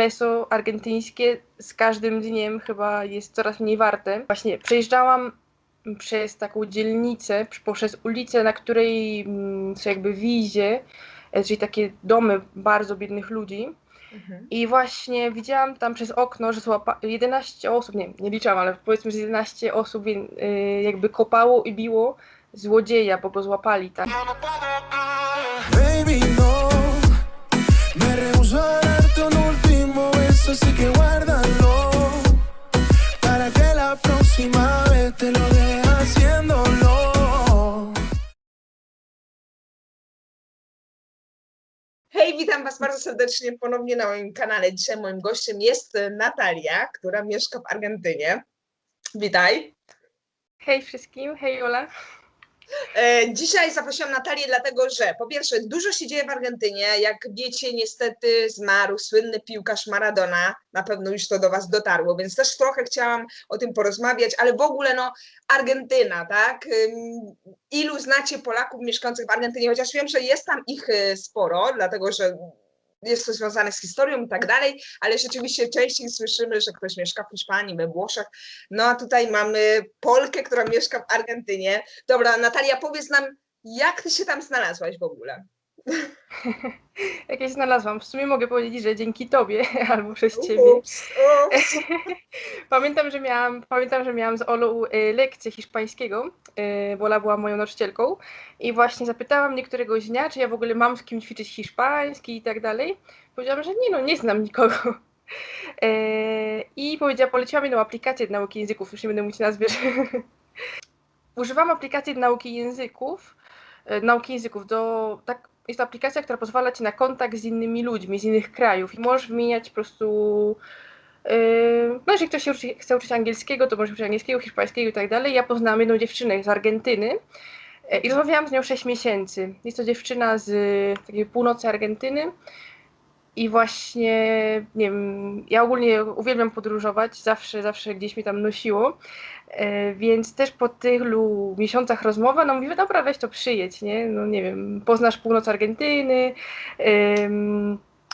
peso argentyńskie z każdym dniem chyba jest coraz mniej warte. Właśnie przejeżdżałam przez taką dzielnicę, poprzez ulicę, na której mm, są jakby wizie, e, czyli takie domy bardzo biednych ludzi. Mhm. I właśnie widziałam tam przez okno, że złapa 11 osób, nie, nie liczyłam, ale powiedzmy, że 11 osób y, jakby kopało i biło złodzieja, bo go złapali, tak. Así que guárdalo. Para que la próxima vez te lo deje haciéndolo. Hej, witam Was bardzo serdecznie ponownie na moim kanale. Dzisiaj moim gościem jest Natalia, która mieszka w Argentynie. Witaj. Hej wszystkim, hej Ola. E, Dzisiaj zaprosiłam Natalię dlatego, że po pierwsze dużo się dzieje w Argentynie. Jak wiecie, niestety zmarł słynny piłkarz Maradona. Na pewno już to do Was dotarło, więc też trochę chciałam o tym porozmawiać, ale w ogóle no Argentyna, tak? Ilu znacie Polaków mieszkających w Argentynie? Chociaż wiem, że jest tam ich y, sporo, dlatego że jest to związane z historią i tak dalej, ale rzeczywiście częściej słyszymy, że ktoś mieszka w Hiszpanii, we Włoszech. No a tutaj mamy Polkę, która mieszka w Argentynie. Dobra, Natalia, powiedz nam, jak ty się tam znalazłaś w ogóle? Jakieś znalazłam. W sumie mogę powiedzieć, że dzięki tobie albo przez ciebie. Ups, ups. Pamiętam, że miałam, pamiętam, że miałam z Olą y, lekcję hiszpańskiego, y, bo Ola była moją nauczycielką i właśnie zapytałam mnie któregoś dnia, czy ja w ogóle mam z kim ćwiczyć hiszpański i tak dalej. Powiedziałam, że nie no, nie znam nikogo. E, I powiedziała, poleciła mi na aplikację do nauki języków, już nie będę mówić nazwy. Używam aplikacji do nauki języków, e, nauki języków do, tak, jest to aplikacja, która pozwala ci na kontakt z innymi ludźmi z innych krajów i możesz wymieniać po prostu Yy, No, jeżeli ktoś się uczy, chce uczyć angielskiego, to może uczyć angielskiego, hiszpańskiego i tak dalej. Ja poznałam jedną dziewczynę z Argentyny e, i rozmawiałam z nią 6 miesięcy. Jest to dziewczyna z e, takiej północy Argentyny i właśnie, nie wiem, ja ogólnie uwielbiam podróżować, zawsze, zawsze gdzieś mi tam nosiło, e, więc też po tylu miesiącach rozmowy, no mówię, dobra, weź to przyjedź, nie? No nie wiem, poznasz północ Argentyny,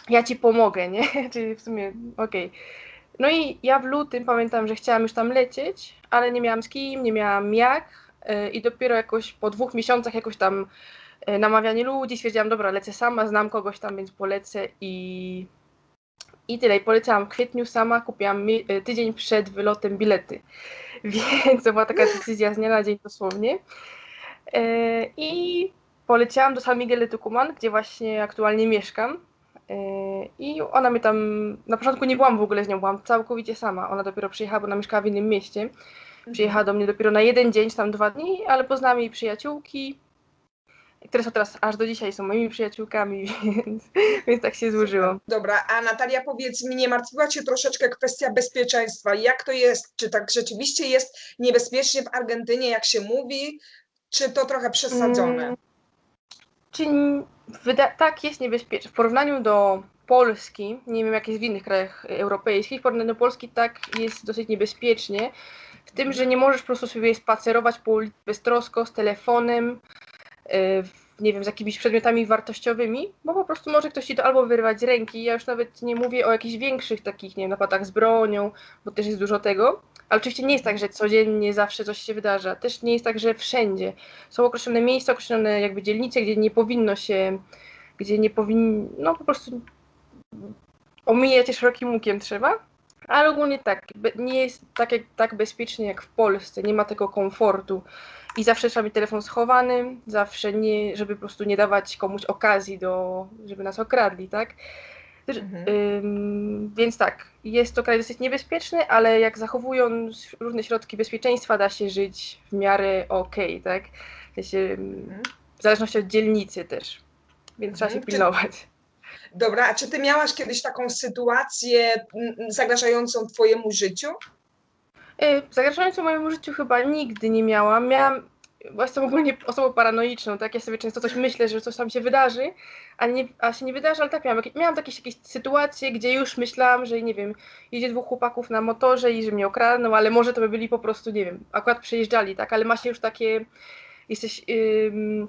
ja ci pomogę, nie? Czyli w sumie, okej. No i ja w lutym pamiętam, że chciałam już tam lecieć, ale nie miałam z kim, nie miałam jak. e, I dopiero jakoś po dwóch miesiącach jakoś tam namawianie ludzi, stwierdziłam, dobra, lecę sama, znam kogoś tam, więc polecę i, i tyle. I poleciałam w kwietniu sama, kupiłam mi- e, tydzień przed wylotem bilety. Więc to była taka decyzja z dnia na dzień dosłownie. E, I poleciałam do San Miguel de Tucumán, gdzie właśnie aktualnie mieszkam. Yy, I ona mnie tam, na początku nie byłam w ogóle z nią, byłam całkowicie sama. Ona dopiero przyjechała, bo ona mieszkała w innym mieście. Przyjechała do mnie dopiero na jeden dzień, tam dwa dni, ale poznałam jej przyjaciółki, które są teraz aż do dzisiaj są moimi przyjaciółkami, więc, więc tak się złożyło. Dobra, a Natalia, powiedz mi, nie martwiła Cię troszeczkę kwestia bezpieczeństwa? Jak to jest? Czy tak rzeczywiście jest niebezpiecznie w Argentynie, jak się mówi? Czy to trochę przesadzone? Mm, Czy wyda- tak jest niebezpieczne. W porównaniu do Polski, nie wiem jak jest w innych krajach europejskich, w porównaniu do Polski tak jest dosyć niebezpiecznie. W tym, że nie możesz po prostu sobie spacerować po ulicy beztrosko z telefonem, nie wiem, z jakimiś przedmiotami wartościowymi, bo po prostu może ktoś ci to albo wyrwać z ręki. Ja już nawet nie mówię o jakichś większych takich, nie wiem, napadach z bronią, bo też jest dużo tego. Ale oczywiście nie jest tak, że codziennie zawsze coś się wydarza. Też nie jest tak, że wszędzie. Są określone miejsca, określone jakby dzielnice, gdzie nie powinno się, gdzie nie powinno, no po prostu omijać je szerokim łukiem trzeba. Ale ogólnie tak, nie jest tak, jak, tak bezpiecznie jak w Polsce, nie ma tego komfortu. I zawsze trzeba mieć telefon schowany, zawsze nie, żeby po prostu nie dawać komuś okazji do, żeby nas okradli, tak? Mhm. ym, więc tak, jest to kraj dosyć niebezpieczny, ale jak zachowując różne środki bezpieczeństwa da się żyć w miarę okej, tak? W, sensie, Mhm. w zależności od dzielnicy też, więc trzeba się Mhm. Pilnować. Dobra, a czy Ty miałaś kiedyś taką sytuację mm, zagrażającą Twojemu życiu? Y, Zagrażającą mojemu życiu chyba nigdy nie miałam. Miałam, bo jestem ogólnie osobą paranoiczną, tak? Ja sobie często coś myślę, że coś tam się wydarzy, a, nie, a się nie wydarzy, ale tak miałam. Miałam jakieś, jakieś sytuacje, gdzie już myślałam, że nie wiem, jedzie dwóch chłopaków na motorze i że mnie okradną, ale może to by byli po prostu, nie wiem, akurat przejeżdżali, tak? Ale ma się już takie, jesteś, ym,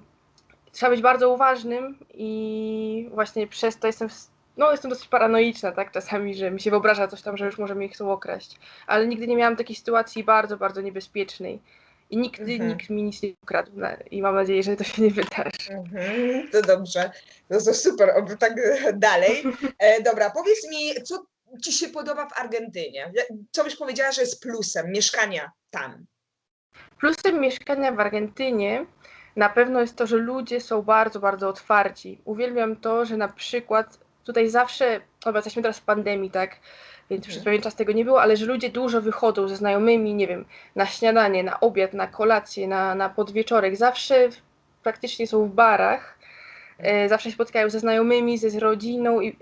trzeba być bardzo uważnym i właśnie przez to jestem w no jestem dosyć paranoiczna, tak, czasami, że mi się wyobraża coś tam, że już może mnie chcą okraść, ale nigdy nie miałam takiej sytuacji bardzo, bardzo niebezpiecznej i nigdy Mhm. nikt mi nic nie ukradł i mam nadzieję, że to się nie wydarzy. Mhm, to dobrze. No to super, oby tak dalej. E, dobra, powiedz mi, co ci się podoba w Argentynie? Co byś powiedziała, że jest plusem mieszkania tam? Plusem mieszkania w Argentynie na pewno jest to, że ludzie są bardzo, bardzo otwarci. Uwielbiam to, że na przykład tutaj zawsze, dobra, jesteśmy teraz w pandemii, tak, więc przez Mhm. pewien czas tego nie było, ale że ludzie dużo wychodzą ze znajomymi, nie wiem, na śniadanie, na obiad, na kolację, na, na podwieczorek. Zawsze praktycznie są w barach, e, zawsze się spotkają ze znajomymi, ze z rodziną i,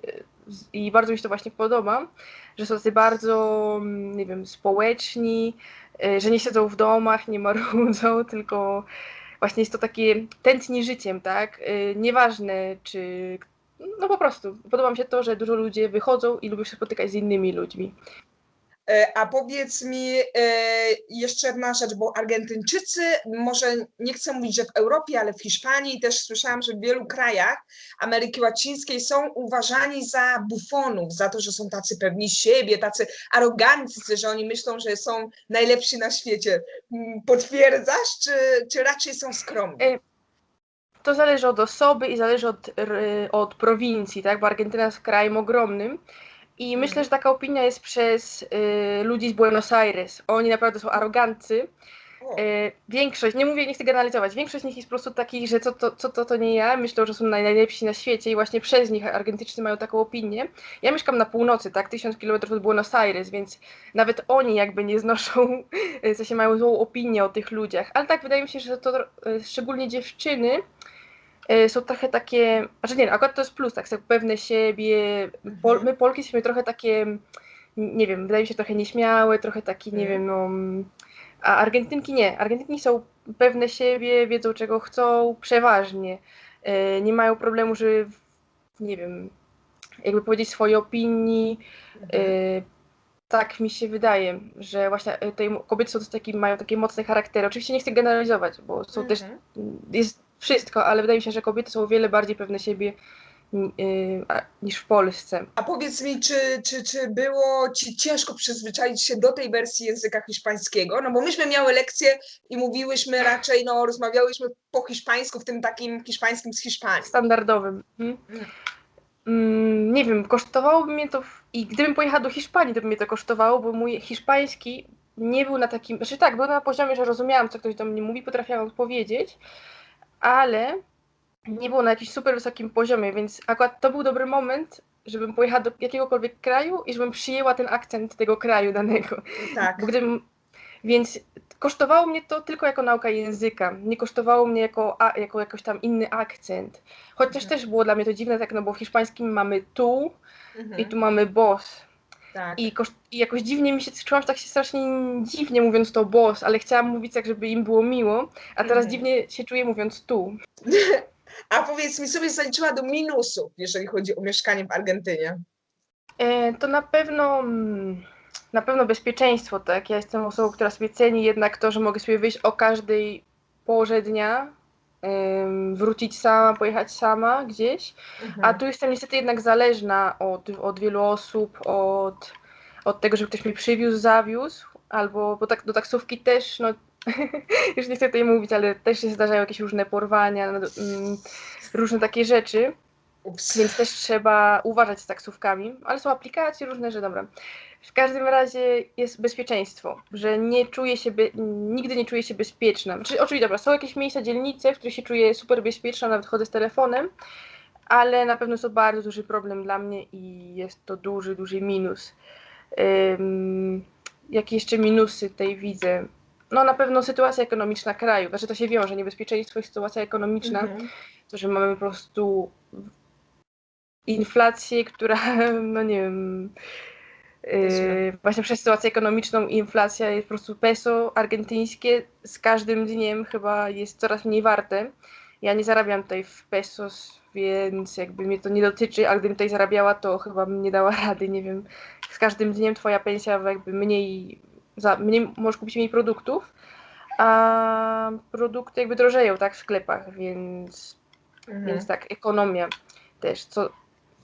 i bardzo mi się to właśnie podoba, że są tacy bardzo, mm, nie wiem, społeczni, e, że nie siedzą w domach, nie marudzą, tylko właśnie jest to takie tętni życiem, tak? E, Nieważne, czy. No po prostu. Podoba mi się to, że dużo ludzi wychodzą i lubią się spotykać z innymi ludźmi. E, A powiedz mi e, jeszcze jedna rzecz, bo Argentyńczycy, może nie chcę mówić, że w Europie, ale w Hiszpanii też słyszałam, że w wielu krajach Ameryki Łacińskiej są uważani za bufonów, za to, że są tacy pewni siebie, tacy aroganccy, że oni myślą, że są najlepsi na świecie. Mm, Potwierdzasz, czy, czy raczej są skromni? To zależy od osoby i zależy od, od prowincji, tak? Bo Argentyna jest krajem ogromnym. I myślę, że taka opinia jest przez y, ludzi z Buenos Aires. Oni naprawdę są arogancy. E, Większość, nie mówię, nie chcę generalizować, większość z nich jest po prostu takich, że co to, co to, to nie ja, myślą, że są naj- najlepsi na świecie i właśnie przez nich Argentyńczycy mają taką opinię. Ja mieszkam na północy, tak, tysiąc kilometrów od Buenos Aires, więc nawet oni jakby nie znoszą, w sensie mają złą opinię o tych ludziach, ale tak wydaje mi się, że to e, szczególnie dziewczyny są trochę takie, znaczy nie, akurat to jest plus, tak, są pewne siebie, Pol, my Polki jesteśmy trochę takie, nie wiem, wydaje mi się trochę nieśmiałe, trochę taki, nie Mhm. wiem, no, a Argentynki nie. Argentynki są pewne siebie, wiedzą czego chcą, przeważnie. E, Nie mają problemu, żeby, nie wiem, jakby powiedzieć swoje opinii. E, Tak mi się wydaje, że właśnie e, tutaj kobiety są takie, mają takie mocne charaktery. Oczywiście nie chcę generalizować, bo są też, Mhm. jest wszystko, ale wydaje mi się, że kobiety są o wiele bardziej pewne siebie y, a- niż w Polsce. A powiedz mi, czy, czy, czy było ci ciężko przyzwyczaić się do tej wersji języka hiszpańskiego? No bo myśmy miały lekcje i mówiłyśmy raczej, no rozmawiałyśmy po hiszpańsku, w tym takim hiszpańskim z Hiszpanii. standardowym. Mhm. Mm, nie wiem, kosztowałoby mnie to. W... I gdybym pojechała do Hiszpanii, to by mnie to kosztowało, bo mój hiszpański nie był na takim. Znaczy tak, był na poziomie, że rozumiałam, co ktoś do mnie mówi, potrafiłam odpowiedzieć, ale nie było na jakimś super wysokim poziomie, więc akurat to był dobry moment, żebym pojechała do jakiegokolwiek kraju i żebym przyjęła ten akcent tego kraju danego. Tak. Gdybym, więc kosztowało mnie to tylko jako nauka języka, nie kosztowało mnie jako, a, jako jakoś tam inny akcent. Chociaż Mhm. też było dla mnie to dziwne, tak, no bo w hiszpańskim mamy tu Mhm. i tu mamy boss. Tak. I, koszt, I jakoś dziwnie mi się, czułam tak się strasznie dziwnie mówiąc to boss, ale chciałam mówić tak, żeby im było miło, a teraz Mhm. dziwnie się czuję mówiąc tu. A powiedz mi, sobie zaliczyła do minusów, jeżeli chodzi o mieszkanie w Argentynie. E, to na pewno mm, na pewno bezpieczeństwo, tak? Ja jestem osobą, która sobie ceni jednak to, że mogę sobie wyjść o każdej porze dnia, wrócić sama, pojechać sama gdzieś, a Mhm. tu jestem niestety jednak zależna od, od wielu osób, od, od tego, żeby ktoś mnie przywiózł, zawiózł, albo bo tak, do taksówki też, no już nie chcę tutaj mówić, ale też się zdarzają jakieś różne porwania, mm, różne takie rzeczy. Więc też trzeba uważać z taksówkami, ale są aplikacje różne, że dobra. W każdym razie jest bezpieczeństwo, że nie czuję się, by, nigdy nie czuję się bezpieczna. Znaczy, oczywiście, dobra, są jakieś miejsca, dzielnice, w których się czuję super bezpieczna, nawet chodzę z telefonem, ale na pewno to bardzo duży problem dla mnie i jest to duży, duży minus. Ym, jakie jeszcze minusy tutaj widzę? No na pewno sytuacja ekonomiczna kraju, znaczy to się wiąże, niebezpieczeństwo i sytuacja ekonomiczna Mhm. to, że mamy po prostu inflację, która, no nie wiem, yy, właśnie przez sytuację ekonomiczną inflacja jest po prostu peso argentyńskie z każdym dniem chyba jest coraz mniej warte. Ja nie zarabiam tutaj w pesos, więc jakby mnie to nie dotyczy, a gdybym tutaj zarabiała, to chyba bym nie dała rady, nie wiem. Z każdym dniem twoja pensja jakby mniej, za, mniej możesz kupić mniej produktów, a produkty jakby drożeją, tak, w sklepach, więc Mhm. więc tak, ekonomia też, co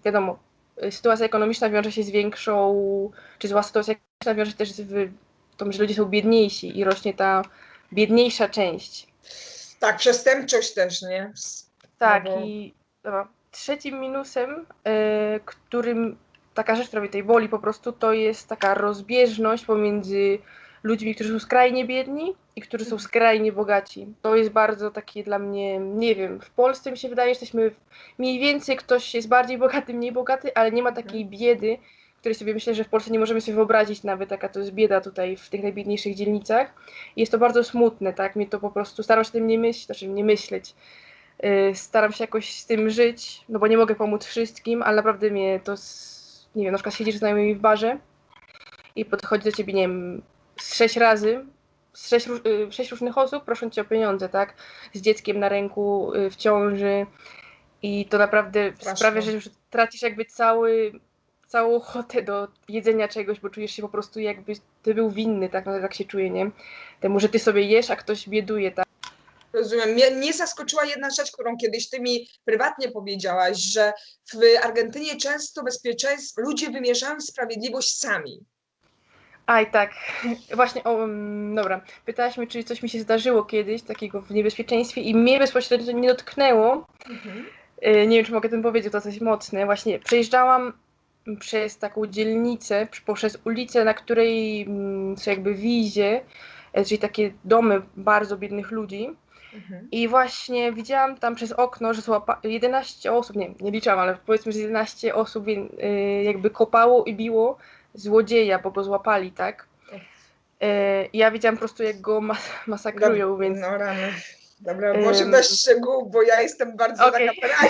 wiadomo, y, sytuacja ekonomiczna wiąże się z większą, czy zła sytuacja ekonomiczna wiąże się też z tym, że ludzie są biedniejsi i rośnie ta biedniejsza część. Tak, przestępczość też, nie? Tak, bo- i dobra. trzecim minusem, e, którym taka rzecz, która mnie tutaj boli po prostu, to jest taka rozbieżność pomiędzy ludźmi, którzy są skrajnie biedni i którzy są skrajnie bogaci. To jest bardzo takie dla mnie, nie wiem, w Polsce mi się wydaje, że jesteśmy mniej więcej, ktoś jest bardziej bogaty, mniej bogaty, ale nie ma takiej biedy, której sobie myślę, że w Polsce nie możemy sobie wyobrazić nawet, jaka to jest bieda tutaj w tych najbiedniejszych dzielnicach. I jest to bardzo smutne, tak? Mnie to po prostu, staram się o tym nie myśleć, znaczy nie myśleć. Yy, staram się jakoś z tym żyć, no bo nie mogę pomóc wszystkim, ale naprawdę mnie to, s- nie wiem, na przykład siedzisz z znajomymi w barze i podchodzi do ciebie, nie wiem, z sześć razy, z sześć, yy, sześć różnych osób prosząc cię o pieniądze, tak? Z dzieckiem na ręku, yy, w ciąży i to naprawdę sprawia, że już tracisz jakby cały, całą ochotę do jedzenia czegoś, bo czujesz się po prostu jakbyś ty był winny, tak? No tak się czuję, nie? Temu, że ty sobie jesz, a ktoś bieduje, tak? Rozumiem. Mnie, mnie zaskoczyła jedna rzecz, którą kiedyś ty mi prywatnie powiedziałaś, że w Argentynie często bezpieczeństwo, ludzie wymierzają sprawiedliwość sami. Aj, tak. Właśnie, o, mm, dobra. Pytałaś mnie, czy coś mi się zdarzyło kiedyś takiego w niebezpieczeństwie i mnie bezpośrednio nie dotknęło. Y, Nie wiem, czy mogę tym powiedzieć, to coś mocne. Właśnie przejeżdżałam przez taką dzielnicę, poprzez ulicę, na której mm, są jakby wizie, e, czyli takie domy bardzo biednych ludzi. Mhm. I właśnie widziałam tam przez okno, że złapa 11 osób, nie, nie liczyłam, ale powiedzmy, że 11 osób y, jakby kopało i biło złodzieja, bo go złapali, tak? I ja widziałam po prostu, jak go mas masakrują, więc No rany. Dobra, może bez szczegółów, bo ja jestem bardzo Okej. taka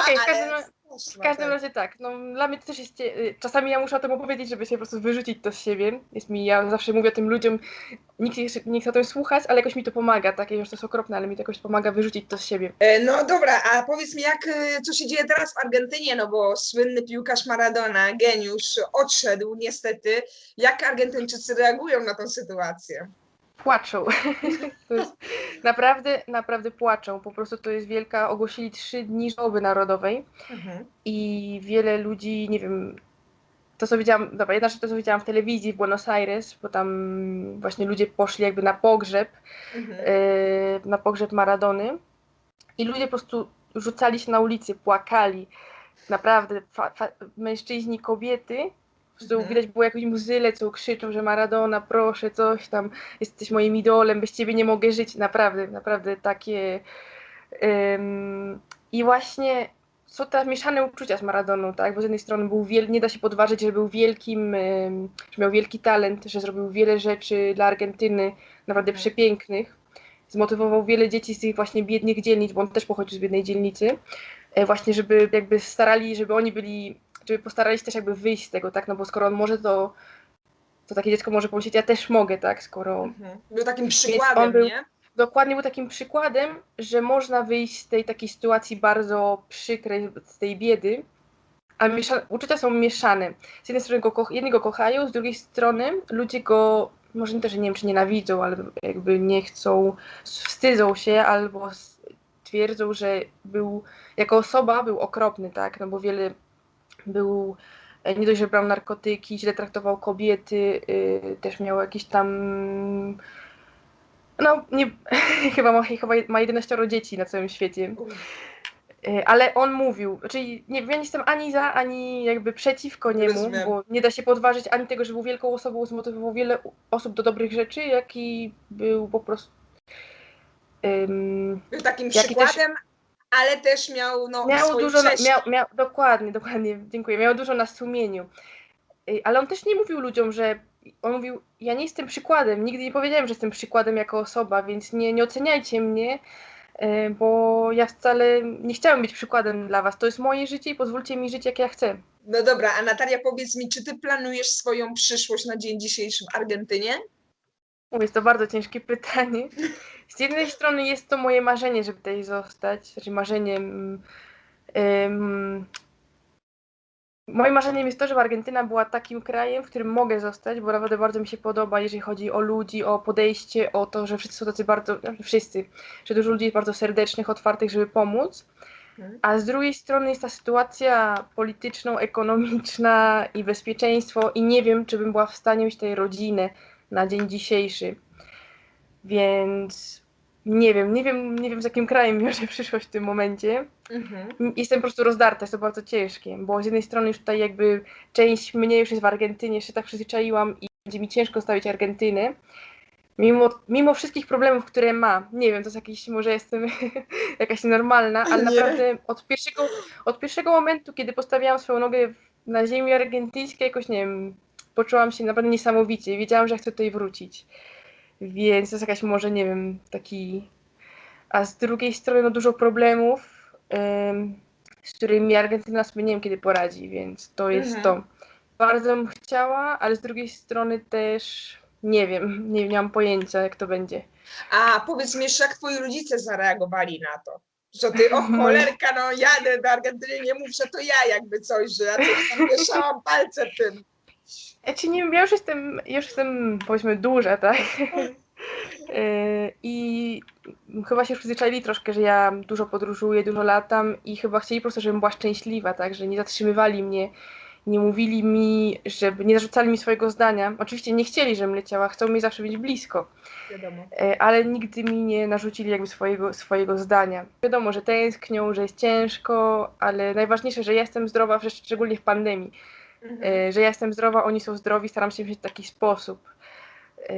Okej, w ale w każdym też. razie tak, no dla mnie to też jest, y, czasami ja muszę o tym opowiedzieć, żeby się po prostu wyrzucić to z siebie. Jest mi, ja zawsze mówię o tym ludziom, nikt nie chce, nie chce o tym słuchać, ale jakoś mi to pomaga, tak, już to jest okropne, ale mi to jakoś pomaga wyrzucić to z siebie. E, No dobra, a powiedz mi, jak, e, co się dzieje teraz w Argentynie, no bo słynny piłkarz Maradona, geniusz, odszedł niestety. Jak Argentyńczycy reagują na tą sytuację? płaczą. to jest naprawdę, naprawdę płaczą. Po prostu to jest wielka, ogłosili trzy dni żałoby narodowej Mhm. i wiele ludzi, nie wiem, to co widziałam, dobra, jedna rzecz to co widziałam w telewizji w Buenos Aires, bo tam właśnie ludzie poszli jakby na pogrzeb, Mhm. e, na pogrzeb Maradony i ludzie po prostu rzucali się na ulicy, płakali. Naprawdę, mężczyźni, kobiety, po prostu Mhm. widać było jakąś łzy lecą, krzyczą, że Maradona, proszę, coś tam, jesteś moim idolem, bez ciebie nie mogę żyć. Naprawdę, naprawdę takie... ym, I właśnie są te mieszane uczucia z Maradoną, tak? Bo z jednej strony był wiel... nie da się podważyć, że był wielkim, ym, że miał wielki talent, że zrobił wiele rzeczy dla Argentyny, naprawdę Mhm. przepięknych. Zmotywował wiele dzieci z tych właśnie biednych dzielnic, bo on też pochodził z biednej dzielnicy. E, Właśnie, żeby jakby starali, żeby oni byli, żeby postarali się też jakby wyjść z tego, tak? No bo skoro on może, to, to takie dziecko może pomyśleć, ja też mogę, tak? Skoro Mhm. Był takim przykładem, był- nie? dokładnie był takim przykładem, że można wyjść z tej takiej sytuacji bardzo przykrej, z tej biedy, a miesza- uczucia są mieszane. Z jednej strony go koch- jedni go kochają, z drugiej strony ludzie go, może nie też, nie wiem, czy nienawidzą, ale jakby nie chcą, wstydzą się albo twierdzą, że był, jako osoba był okropny, tak, no bo wiele był, e, nie dość, że brał narkotyki, źle traktował kobiety, y, też miał jakieś tam no, nie, chyba, ma, chyba ma 11 dzieci na całym świecie. Y, Ale on mówił, czyli nie wiem, ja nie jestem ani za, ani jakby przeciwko niemu, Rozumiem. bo nie da się podważyć ani tego, że był wielką osobą, zmotywował wiele osób do dobrych rzeczy, jak i był po prostu. ym, Był takim Jaki też- przykładem, ale też miał no, miał dużo, na, miał, miał, dokładnie, dokładnie, dziękuję, miał dużo na sumieniu. Ale on też nie mówił ludziom, że on mówił, ja nie jestem przykładem, nigdy nie powiedziałem, że jestem przykładem jako osoba, więc nie, nie oceniajcie mnie, y, bo ja wcale nie chciałem być przykładem dla was. To jest moje życie i pozwólcie mi żyć jak ja chcę. No dobra, a Natalia, powiedz mi, czy ty planujesz swoją przyszłość na dzień dzisiejszy w Argentynie? Jest to bardzo ciężkie pytanie. Z jednej strony jest to moje marzenie, żeby tutaj zostać, znaczy marzeniem. ym, moim marzeniem jest to, żeby Argentyna była takim krajem, w którym mogę zostać, bo naprawdę bardzo mi się podoba, jeżeli chodzi o ludzi, o podejście, o to, że wszyscy są tacy bardzo, znaczy wszyscy, że dużo ludzi jest bardzo serdecznych, otwartych, żeby pomóc. Mhm. A z drugiej strony jest ta sytuacja polityczno-ekonomiczna i bezpieczeństwo i nie wiem, czy bym była w stanie mieć tej rodziny na dzień dzisiejszy. Więc nie wiem, nie wiem, nie wiem z jakim krajem wiąże przyszłość w tym momencie. Mhm. Jestem po prostu rozdarta, jest to bardzo ciężkie, bo z jednej strony już tutaj jakby część mnie już jest w Argentynie, jeszcze tak przyzwyczaiłam i będzie mi ciężko stawić Argentynę. Mimo, mimo wszystkich problemów, które ma, nie wiem, to jest jakiś, może jestem jakaś normalna, ale Nie. naprawdę od pierwszego, od pierwszego momentu, kiedy postawiłam swoją nogę na ziemi argentyńskiej, jakoś, nie wiem, poczułam się naprawdę niesamowicie. Wiedziałam, że chcę tutaj wrócić. Więc to jest jakaś może, nie wiem, taki... A z drugiej strony no, dużo problemów, em, z którymi Argentyna sobie nie wiem kiedy poradzi, więc to jest Mhm. to. Bardzo bym chciała, ale z drugiej strony też nie wiem, nie, nie mam pojęcia jak to będzie. A powiedz mi jeszcze, jak twoi rodzice zareagowali na to? Że ty, o cholerka, no jadę do Argentyny, nie mów, że to ja jakby coś, że ja tam mieszałam palce tym. Ja ci nie wiem, ja już jestem, już jestem powiedzmy duża, tak? Yy, I chyba się już przyzwyczaili troszkę, że ja dużo podróżuję, dużo latam i chyba chcieli po prostu, żebym była szczęśliwa, tak? Że nie zatrzymywali mnie, nie mówili mi, żeby nie zarzucali mi swojego zdania. Oczywiście nie chcieli, żebym leciała, chcą mi zawsze być blisko, Wiadomo. yy, ale nigdy mi nie narzucili jakby swojego, swojego zdania. Wiadomo, że tęsknią, że jest ciężko, ale najważniejsze, że jestem zdrowa, szczególnie w pandemii. Mhm. E, że ja jestem zdrowa, oni są zdrowi, staram się myśleć w taki sposób. E,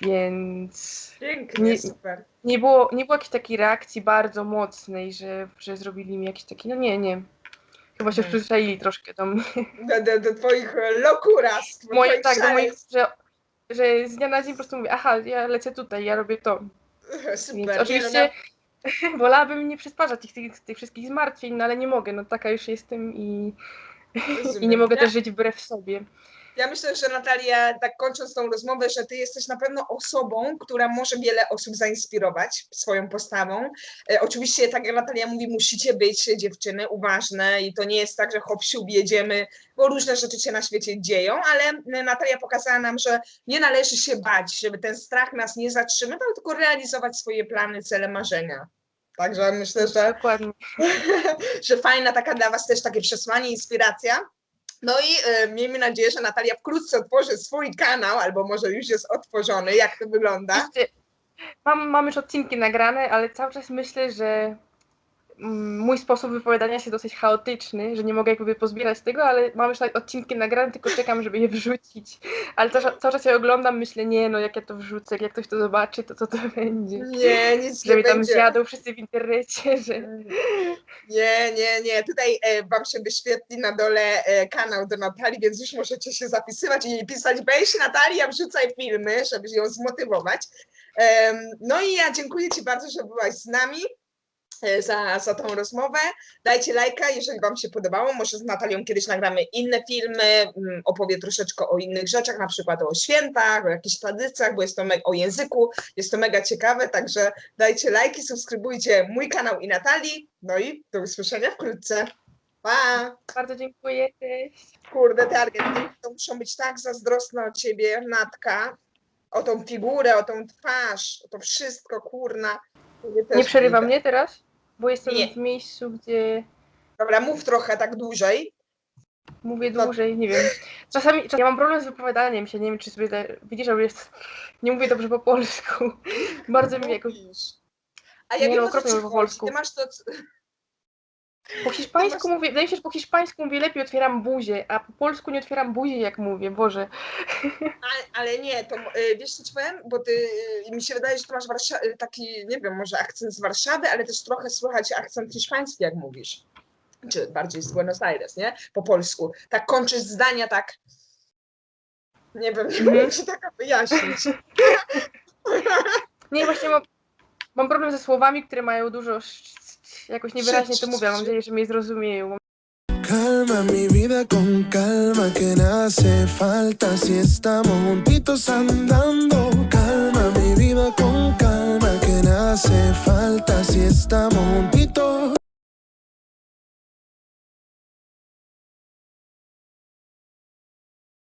Więc Pięknie, nie- super. nie było, nie było jakiejś takiej reakcji bardzo mocnej, że, że zrobili mi jakiś taki, no nie, nie. Chyba się Mhm. przyzwyczaili troszkę do mnie. Do, do, do twoich e, lokuras. Moje, tak, do moich, że, że z dnia na dzień po prostu mówię, aha, ja lecę tutaj, ja robię to. Super. Więc Nie, no, oczywiście wolałabym nie przysparzać tych, tych, tych wszystkich zmartwień, no ale nie mogę, no taka już jestem i, i nie mogę też żyć wbrew sobie. Ja myślę, że Natalia, tak kończąc tą rozmowę, że ty jesteś na pewno osobą, która może wiele osób zainspirować swoją postawą. E, oczywiście, tak jak Natalia mówi, musicie być dziewczyny uważne i to nie jest tak, że hop siup jedziemy, bo różne rzeczy się na świecie dzieją, ale e, Natalia pokazała nam, że nie należy się bać, żeby ten strach nas nie zatrzymywał, tylko realizować swoje plany, cele, marzenia. Także myślę, że Dokładnie. że fajna taka dla Was też takie przesłanie, inspiracja. No i e, miejmy nadzieję, że Natalia wkrótce otworzy swój kanał, albo może już jest otworzony. Jak to wygląda? Mam, mam już odcinki nagrane, ale cały czas myślę, że mój sposób wypowiadania się dosyć chaotyczny, że nie mogę jakby pozbierać tego, ale mam już odcinki nagrane, tylko czekam, żeby je wrzucić. Ale cały, cały czas je oglądam, myślę, nie no, jak ja to wrzucę, jak ktoś to zobaczy, to co to będzie. Nie, nic Że nie tam będzie. zjadą wszyscy w internecie, że... Nie, nie, nie. Tutaj e, Wam się wyświetli na dole e, kanał do Natalii, więc już możecie się zapisywać i pisać, weź Natalia, wrzucaj filmy, żeby ją zmotywować. No i ja dziękuję Ci bardzo, że byłaś z nami. E, Za, za tą rozmowę. Dajcie lajka, jeżeli Wam się podobało. Może z Natalią kiedyś nagramy inne filmy, mm, opowie troszeczkę o innych rzeczach, na przykład o świętach, o jakichś tradycjach, bo jest to o języku, jest to mega ciekawe, także dajcie lajki, subskrybujcie mój kanał i Natalii. No i do usłyszenia wkrótce. Pa! Bardzo dziękuję, cześć. Kurde, te Argentynki to muszą być tak zazdrosne o ciebie, Natka, o tą figurę, o tą twarz, o to wszystko, kurna. Nie przerywa mnie teraz? Bo jestem Nie. w miejscu, gdzie Dobra, mów trochę tak dłużej. mówię No. dłużej, nie wiem. Czasami, czasami ja mam problem z wypowiadaniem się, nie wiem czy sobie da, widzisz, że jest, nie mówię dobrze po polsku. Bardzo mi jakoś. A ja Nie, wiem, no, o co po polsku. Ty masz to... Po hiszpańsku mówię, wydaje mi się, że po hiszpańsku mówię lepiej otwieram buzię, a po polsku nie otwieram buzi jak mówię, Boże. A, ale nie, to y, wiesz co ci powiem? Bo ty, y, mi się wydaje, że ty masz Warsza- y, taki, nie wiem, może akcent z Warszawy, ale też trochę słychać akcent hiszpański, jak mówisz. Czy bardziej z Buenos Aires, nie? Po polsku. Tak kończysz zdania tak... Nie wiem, nie Mhm. wiem, ci taka wyjaśnić. Nie, właśnie mam, mam problem ze słowami, które mają dużo, jakoś niewyraźnie to mówię, mam nadzieję, że mnie zrozumieją. Calma mi vida con calma que nada hace falta si estamos juntitos andando. Calma mi vida con calma que nada hace falta si estamos juntitos